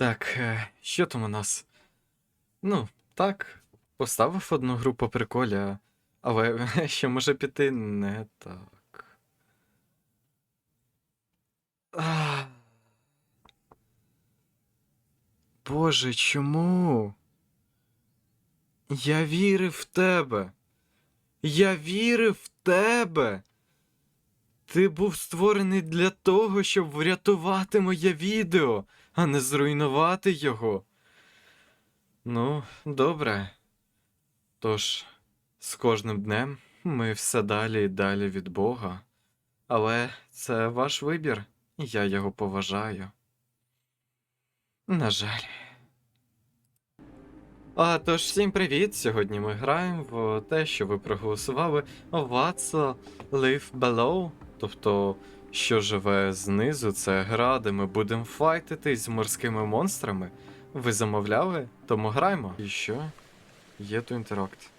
Так, е, що там у нас? Ну, так, поставив одну гру по приколі, але що може піти не так. А. Боже, чому? Я вірив в тебе. Я вірив в тебе. Ти був створений для того, щоб врятувати моє відео, а не зруйнувати його. Ну, добре. Тож, з кожним днем ми все далі і далі від Бога. Але це ваш вибір, і я його поважаю. На жаль. А тож всім привіт! Сьогодні ми граємо в те, що ви проголосували What's Live Below. Тобто, що живе знизу, це гра, де ми будемо файтитись з морськими монстрами. Ви замовляли? Тому граємо. І що? Є то інтеракт.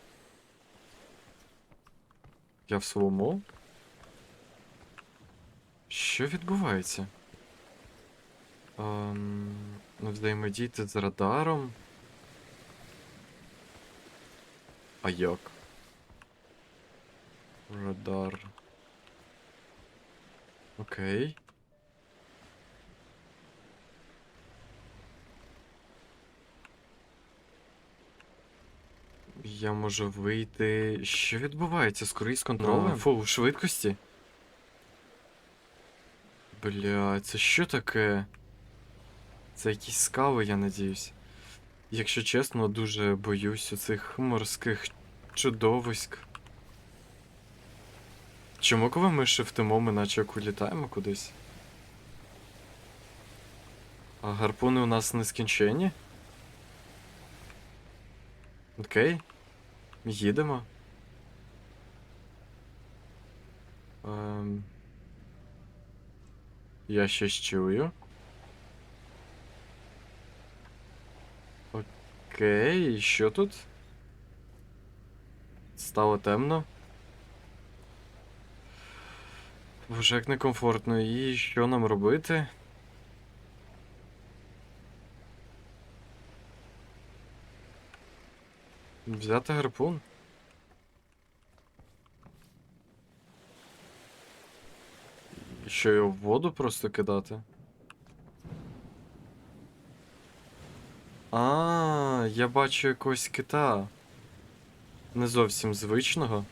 Я в своєму? Що відбувається? Ем, взаємодійте з радаром. А як? Радар. Окей. Я можу вийти. Що відбувається круїз контролем? Фу, швидкості. Бля, це що таке? Це якісь скали, я надіюсь. Якщо чесно, дуже боюсь цих морських чудовиськ. Чому коли ми шифтимо, ми наче як улітаємо кудись? А гарпуни у нас нескінченні? Окей. Їдемо. Ем... Я щось чую. Окей, і що тут? Стало темно. Боже, як некомфортно. І що нам робити? Взяти гарпун? І Що його в воду просто кидати? А, я бачу якогось кита. Не зовсім звичного.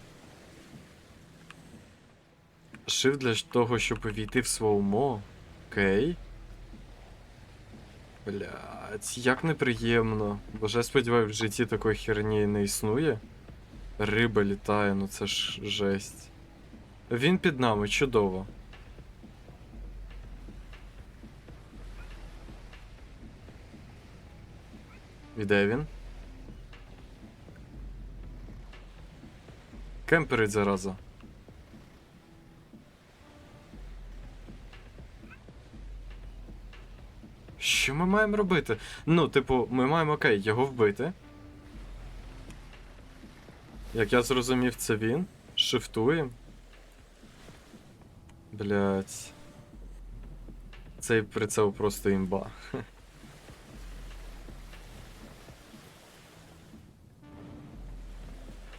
Шив для того, щоб увійти в своумо. Окей. Блять, як неприємно. Боже, сподіваюся, в житті такої херні не існує. Риба літає, ну це ж жесть. Він під нами, чудово. І де він? Кемперить зараза. Що ми маємо робити? Ну, типу, ми маємо окей, його вбити. Як я зрозумів, це він. Шифтуємо. Блять. Цей прицел просто імба.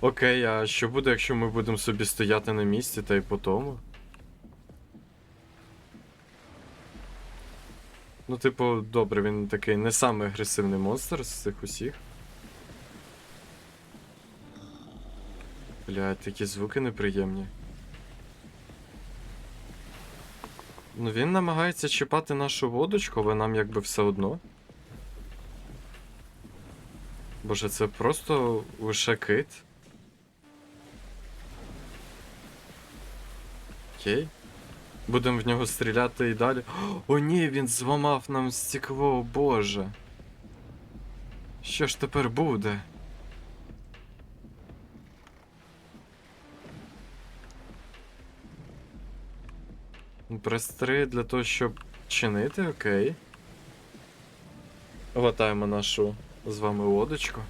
Окей, а що буде, якщо ми будемо собі стояти на місці та й по тому? Ну, типу, добре, він такий не самий агресивний монстр з цих усіх. Блядь, такі звуки неприємні. Ну він намагається чіпати нашу водочку, але нам якби все одно. Боже, це просто лише кит. Окей. Будемо в нього стріляти і далі. О, ні, він зламав нам стекло, боже. Що ж тепер буде? Прес 3 для того, щоб чинити, окей. Латаємо нашу з вами лодочку.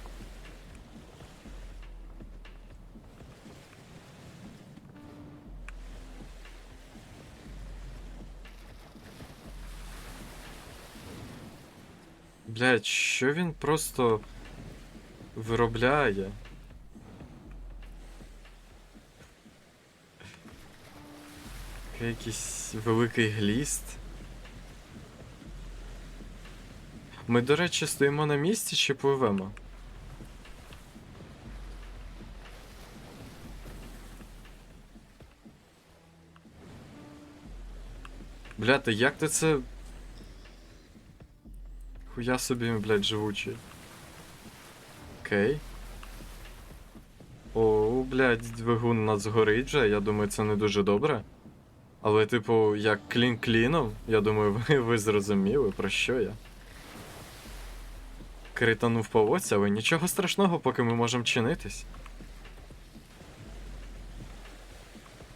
Блядь, що він просто виробляє? Якийсь великий гліст. Ми, до речі, стоїмо на місці чи пливемо? Бля, як ти це. Хуя собі, блядь, живучий. Окей. О, блядь, двигун нас згорить вже, я думаю, це не дуже добре. Але, типу, як клін кліном, я думаю, ви, ви зрозуміли, про що я. Кританув по оці, але нічого страшного, поки ми можемо чинитись.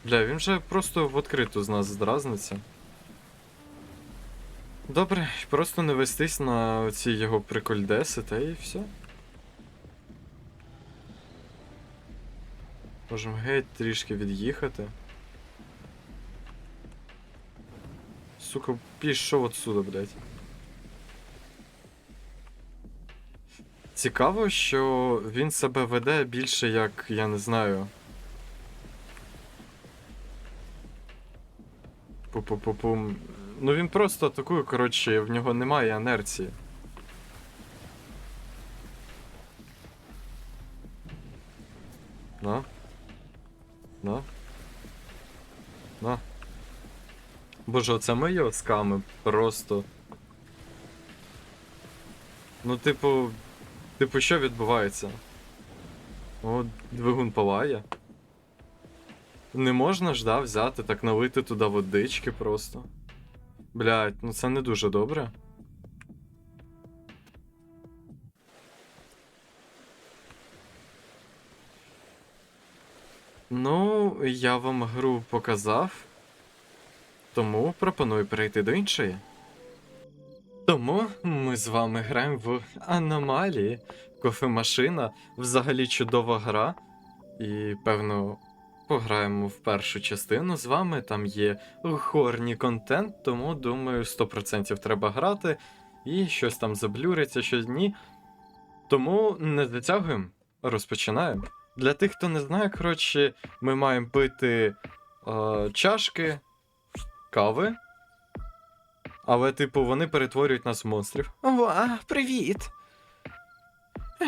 Бля, він вже просто в відкриту з нас здразниться. Добре, просто не вестись на ці його прикольдеси, та і все. Можемо геть трішки від'їхати. Сука, пішов отсюда, блядь. Цікаво, що він себе веде більше як, я не знаю. Пу-пу-пу-пум. Ну він просто атакує, коротше, в нього немає інерції. На. На. На. Боже, оце ми його сками просто. Ну, типу. Типу, що відбувається? О, двигун палає. Не можна ж, да, взяти, так налити туди водички просто. Блять, ну це не дуже добре. Ну, я вам гру показав. Тому пропоную перейти до іншої. Тому ми з вами граємо в аномалії. Кофемашина взагалі чудова гра. І, певно, пограємо в першу частину з вами. Там є хорні контент, тому думаю, 100% треба грати. І щось там заблюриться, щось ні. Тому не затягуємо, розпочинаємо. Для тих, хто не знає, коротше, ми маємо пити е, чашки кави. Але, типу, вони перетворюють нас в монстрів. Ва, привіт.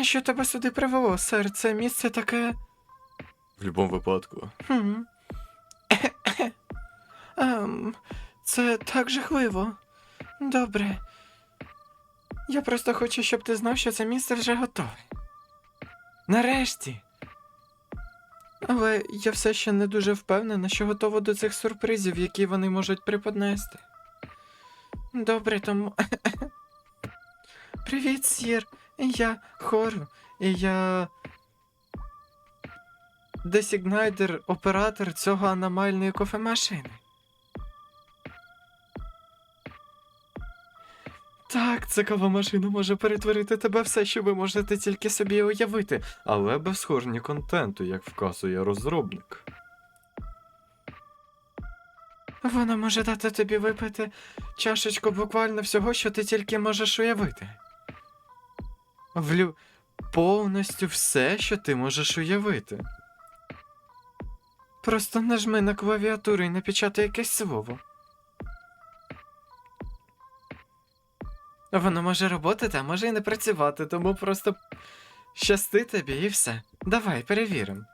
Що тебе сюди привело, сер? Це місце таке. В будь-якому випадку. Хм. Ем, це так жахливо. Добре. Я просто хочу, щоб ти знав, що це місце вже готове. Нарешті. Але я все ще не дуже впевнена, що готова до цих сюрпризів, які вони можуть преподнести. Добре, тому. Привіт, сір. Я Хору, і я. Десігнайдер, оператор цього аномальної кофемашини. Так, ця кавомашина може перетворити тебе все, що ви можете тільки собі уявити, Але без хорні контенту, як вказує розробник. Вона може дати тобі випити чашечку буквально всього, що ти тільки можеш уявити. Влю... Повністю все, що ти можеш уявити. Просто нажми на клавіатуру і напечатай якесь слово. Воно може роботати, а може і не працювати, тому просто щасти тобі і все. Давай, перевіримо.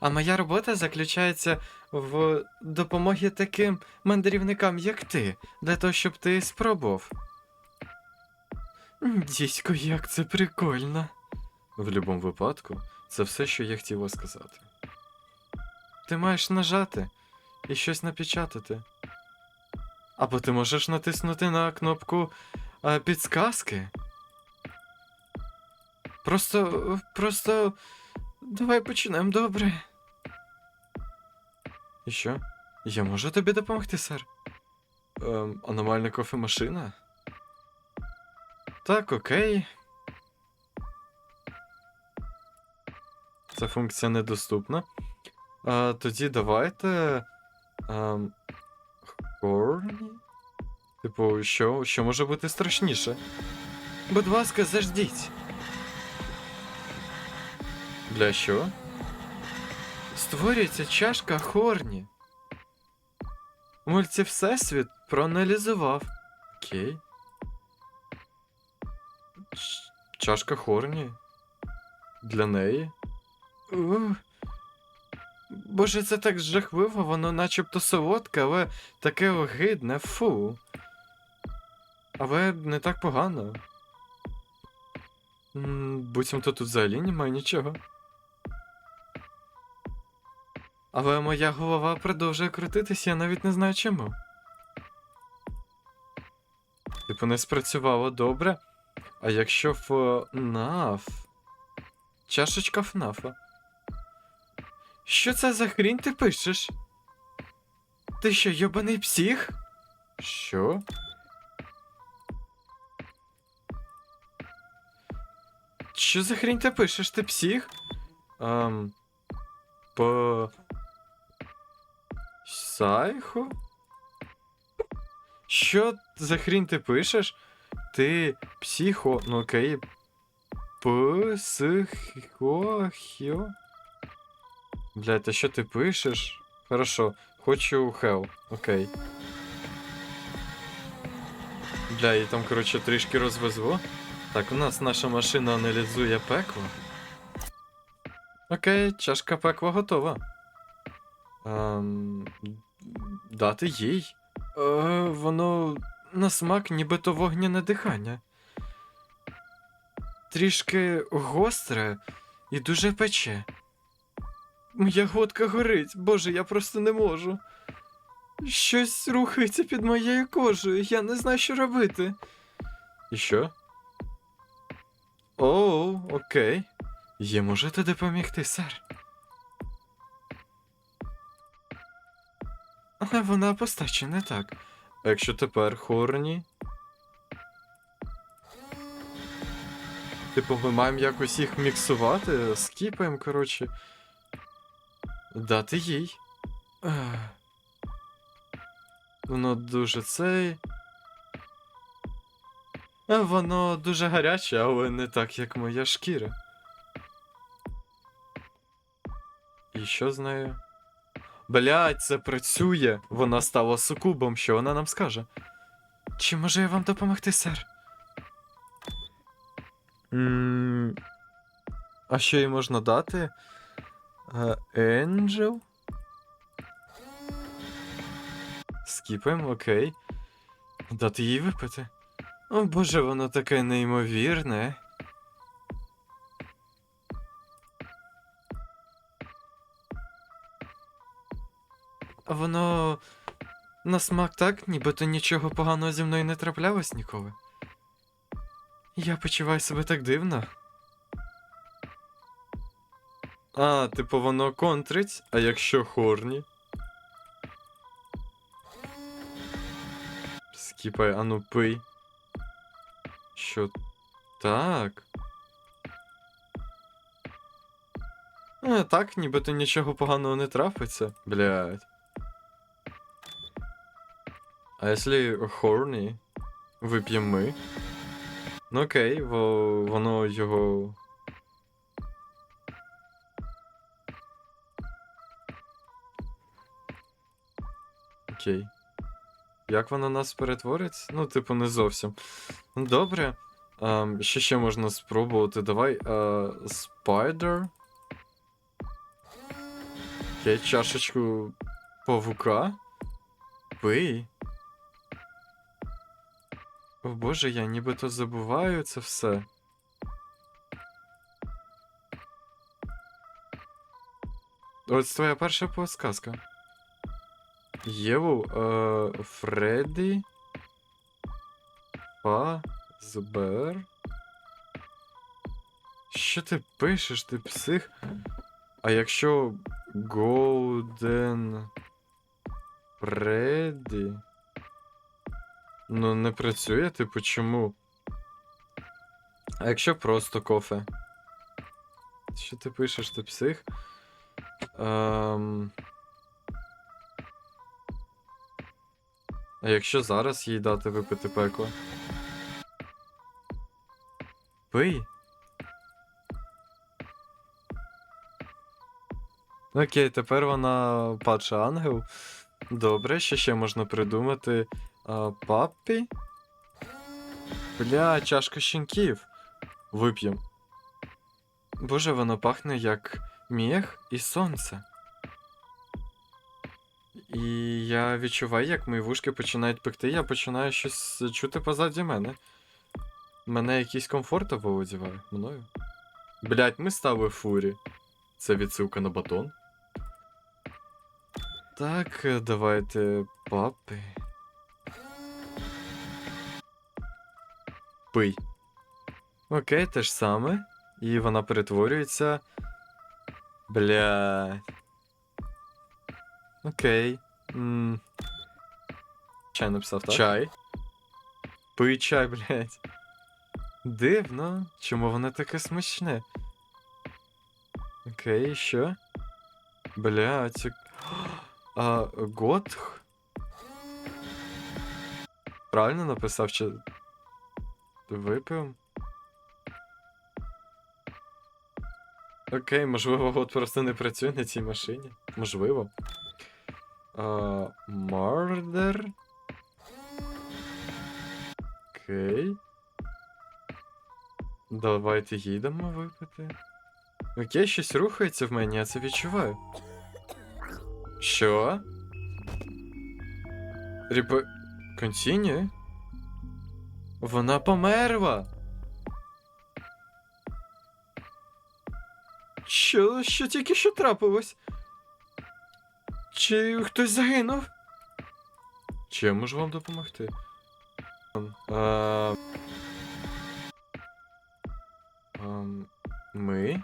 А моя робота заключається в допомогі таким мандрівникам, як ти, для того, щоб ти спробував. Дідько, як це прикольно. В будь-якому випадку, це все, що я хотів сказати. Ти маєш нажати і щось напечатати. Або ти можеш натиснути на кнопку а, підсказки. Просто. просто. Давай почнемо добре. І що? Я можу тобі допомогти, сер. Ем, аномальна кофемашина? Так, окей. Ця функція недоступна. А, тоді давайте. Ем, хорні? Типу, що, що може бути страшніше? Будь ласка, заждіть. Для що? Створюється чашка Хорні. Мульці Всесвіт проаналізував. Окей. Чашка Хорні? Для неї? Боже, це так жахливо, воно начебто солодке, але таке огидне, фу. Але не так погано. М, Буцімто тут взагалі немає нічого. Але моя голова продовжує крутитись, я навіть не знаю чому. Типу, не спрацювало добре. А якщо ФНАФ? Чашечка ФНАФа. Що це за хрінь ти пишеш? Ти що, йобаний псих? Що? Що за хрінь ти пишеш? Ти псих? Ам. По. Сайхо? Що за хрінь ти пишеш? Ти психо. Ну окей. Психохіо? Блядь, а що ти пишеш? Хорошо, хочу хел. Окей. Бля, і там, коротше, трішки розвезло. Так, у нас наша машина аналізує пекло. Окей, чашка пекла готова. Ем, дати їй. Е, воно на смак нібито вогняне дихання. Трішки гостре і дуже пече. Моя глотка горить, боже, я просто не можу. Щось рухається під моєю кожею, я не знаю, що робити. І що? Оу, окей. Є можете допомогти, сер. Але вона постаче не так. А якщо тепер хорні? Типу, ми маємо якось їх міксувати, скіпаємо, коротше. Дати їй. Воно дуже цей. воно дуже гаряче, але не так, як моя шкіра. І що з нею? Блять, це працює! Вона стала сукубом, що вона нам скаже? Чи може я вам допомогти, сер? м А що їй можна дати? Енджел? Скіпаємо, окей. Дати їй випити. О боже, воно таке неймовірне. Воно на смак так, нібито нічого поганого зі мною не траплялось ніколи. Я почуваю себе так дивно. А, типу воно контрить, а якщо хорні? Скіпай, ану пий. Що так? А, так, нібито нічого поганого не трапиться. Блядь. А якщо хорні вип'ємо ми? Ну окей, во, воно його. Окей. Як воно нас перетворить? Ну, типу, не зовсім. Добре. Ем, що ще можна спробувати? Давай. Е, Spider. Чашечку павука. Пий. О боже, я нібито забуваю це все. Ось твоя перша подсказка. Єву, е, Фредді. Фазбер. Що ти пишеш, ти псих? А якщо Голден Фредді? Ну, не працює, типу, чому? А якщо просто кофе? Що ти пишеш, ти псих? Ем... А якщо зараз їй дати випити пекло? Пий. Окей, тепер вона падша ангел. Добре, що ще можна придумати? А, паппі? Бля, чашка щенків. Вип'єм. Боже, воно пахне як міх і сонце. І я відчуваю, як мої вушки починають пекти, я починаю щось чути позаді мене. Мене якийсь комфорт оволодіває мною. Блять, ми стали фурі. Це відсилка на батон. Так, давайте папи. Пий. Окей, те ж саме. І вона перетворюється. Бля. Окей. М Чай написав, так? Чай. Пий чай, блядь. Дивно. Чому воно таке смачне? Окей, що? Бля, це. А, Готх? Правильно написав, чи. Випив? Окей, можливо, год просто не працює на цій машині. Можливо. А, Мардер. Окей. Давайте їдемо випити. Окей, щось рухається в мені, я це відчуваю. Що? Ріпо... Контіні? Вона померла. Що? Що тільки що трапилось? Чи хтось загинув? Чи я можу вам допомогти? А... Ам, Ми?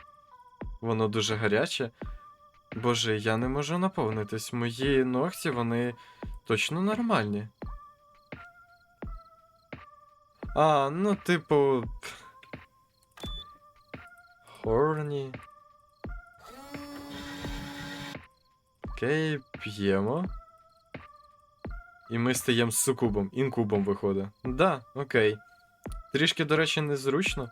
Воно дуже гаряче. Боже, я не можу наповнитись. Мої ногті, вони точно нормальні. А, ну, типу. Хорні. Окей, п'ємо. І ми стаємо сукубом, інкубом виходить. Да, окей. Трішки, до речі, незручно.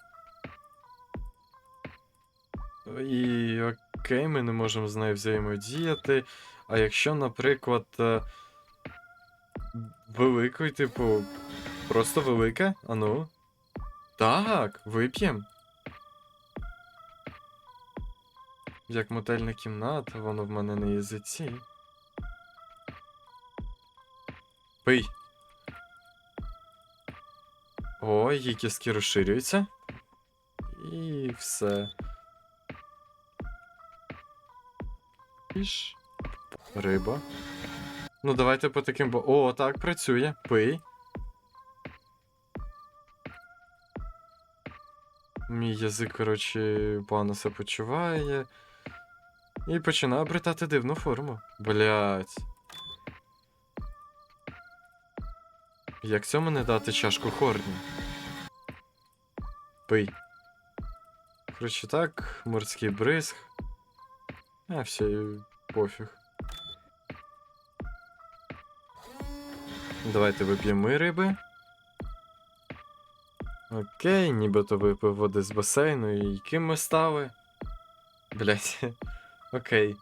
І окей, ми не можемо з нею взаємодіяти. А якщо, наприклад, е, великий, типу, просто велике? Ану. Так, вип'єм. Як мотельна кімната, воно в мене на язиці. Пий. О, її кіски розширюються. І все. Піш. Риба. Ну, давайте по таким. бо- О, так, працює. Пий. Мій язик, коротше, погано себе почуває. І починає обретати дивну форму. Блять. Як цьому не дати чашку хорні? Пий. Коротше так, морський бризг. А, все, і пофіг. Давайте вип'ємо ми риби. Окей, нібито випив води з басейну і ким ми стали? Блять. Окей.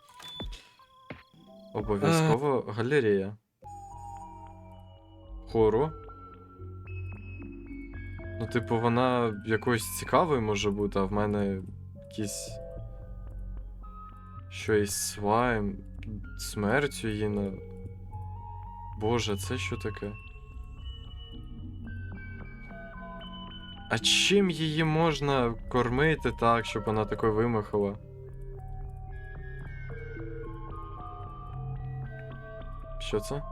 Обов'язково галерея. Хору. Ну, типу, вона якоюсь цікавою може бути, а в мене якісь. Щось слайм, смертю її на. Боже, це що таке? А чим її можна кормити так, щоб вона такою вимахала? Що це?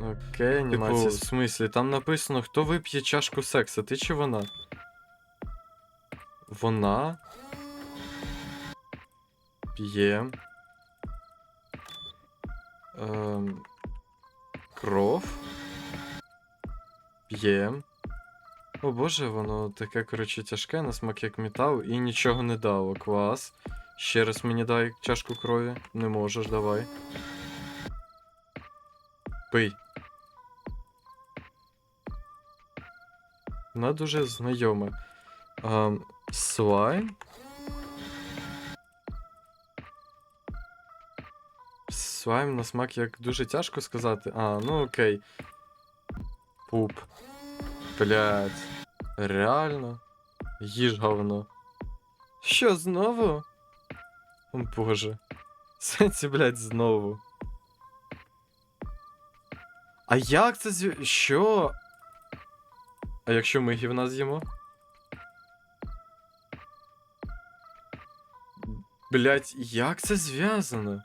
Окей, анімація. Типу, в смислі, там написано, хто вип'є чашку секса, ти чи вона? Вона. П'є. Ем... Кров. П'є. О боже, воно таке, коротше, тяжке на смак як метал і нічого не дало. Клас. Ще раз мені дай чашку крові. Не можеш, давай. Пий. Вона дуже знайома. А, слайм. Слайм на смак як дуже тяжко сказати. А, ну окей. Пуп. Блять. Реально. Їж говно. Що знову? О боже. Сенсі, блять, знову. А як це зв... Що? А якщо ми гівна з'їмо? Блять, як це зв'язано?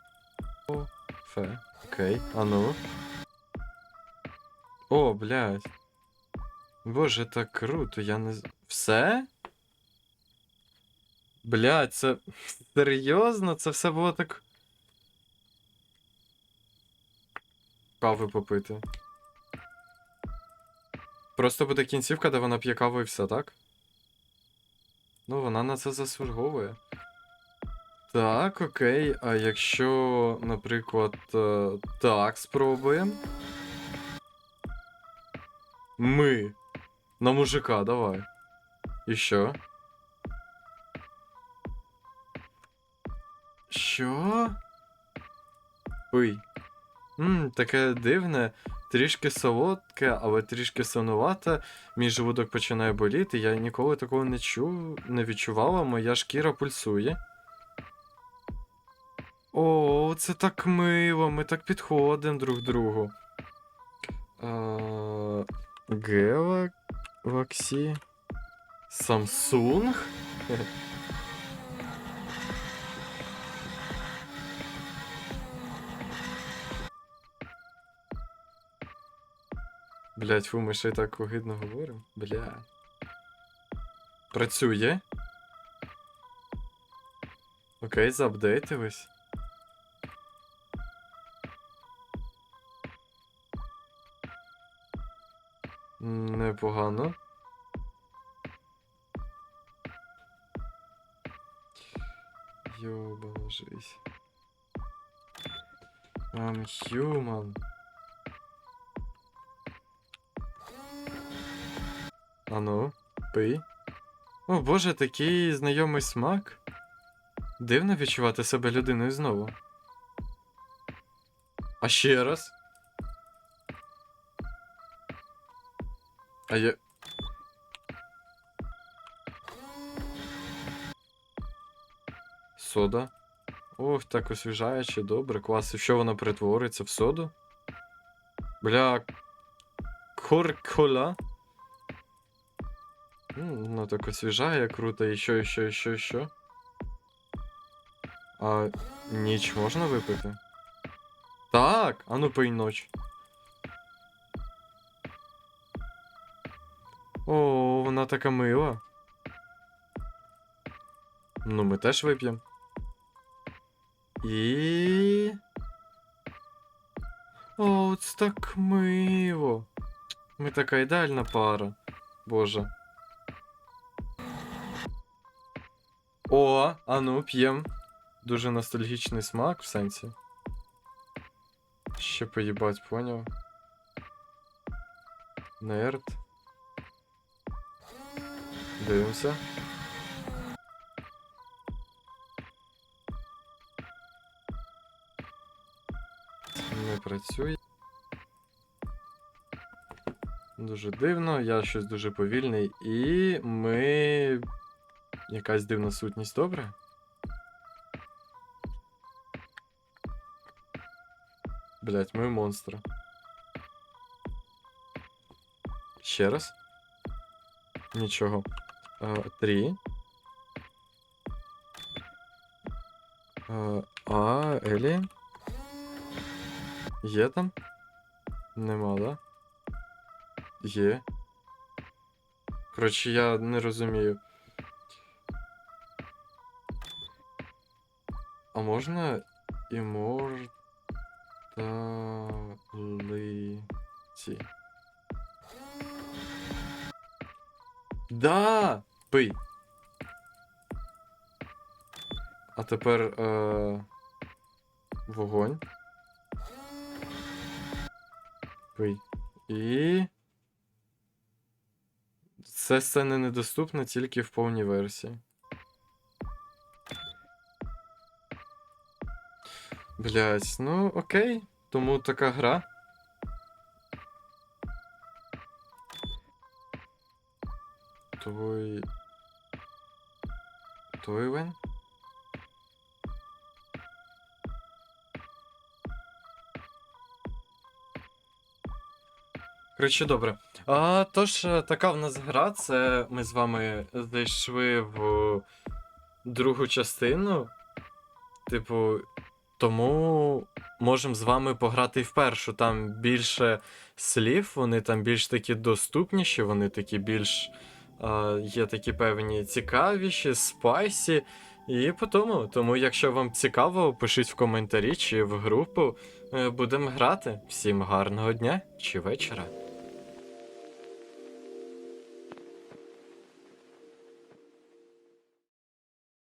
О, фе. Окей, а ну. О, блядь. Боже, так круто, я не. Все? Блядь, це. Серйозно? Це все було так. Кави попити. Просто буде кінцівка, де вона п'є каву і все, так? Ну, вона на це заслуговує. Так, окей. А якщо, наприклад, е, так спробуємо. Ми. На мужика, давай. І що? Що? Пий. Мм, таке дивне, трішки солодке, але трішки сонувате. Мій желудок починає боліти. Я ніколи такого не чув, не відчувала, моя шкіра пульсує. О, це так мило, ми так підходимо друг другу. Е, Galaxy Samsung? Блять, фу, ми ще й так огидно говоримо. Бля. Працює. Окей, заапдейтились. Непогано. Ёбана жизнь. I'm human. Ану, пий. О боже, такий знайомий смак. Дивно відчувати себе людиною знову. А ще раз. А я. Сода. Ох, так освіжаюче, добре, клас. І що вона перетвориться в соду? Бля. Коркола. Ну, так освіжає, круто. І що, і що? А ніч можна випити? Так, а ну пий ноч. О, вона така мила. Ну, ми теж вип'ємо. І. О, це так мило. Ми така ідеальна пара. Боже. О, а ну, п'єм. Дуже ностальгічний смак в сенсі. Ще поїбать, поняв. Нерд. Дивимося. Не працює. Дуже дивно, я щось дуже повільний. І ми. Якась дивна сутність, добре? Блять, ми монстри. Ще раз. Нічого. А, три. А, а Елі? Є там? Нема, да? Є. Коротше, я не розумію. Можна іморталіті? Да! Пий. А тепер е... вогонь. Пий. І. Це сцена недоступна тільки в повній версії. Блять, ну окей. Тому така гра. Твой. Твой Вен? Коротше, добре. А, тож, е, така в нас гра. Це ми з вами зайшли в другу частину. Типу, тому можемо з вами пограти і в першу. Там більше слів, вони там більш такі доступніші, вони такі більш. А, є такі певні цікавіші, спайсі. І по. Тому, якщо вам цікаво, пишіть в коментарі чи в групу. Е, Будемо грати. Всім гарного дня чи вечора.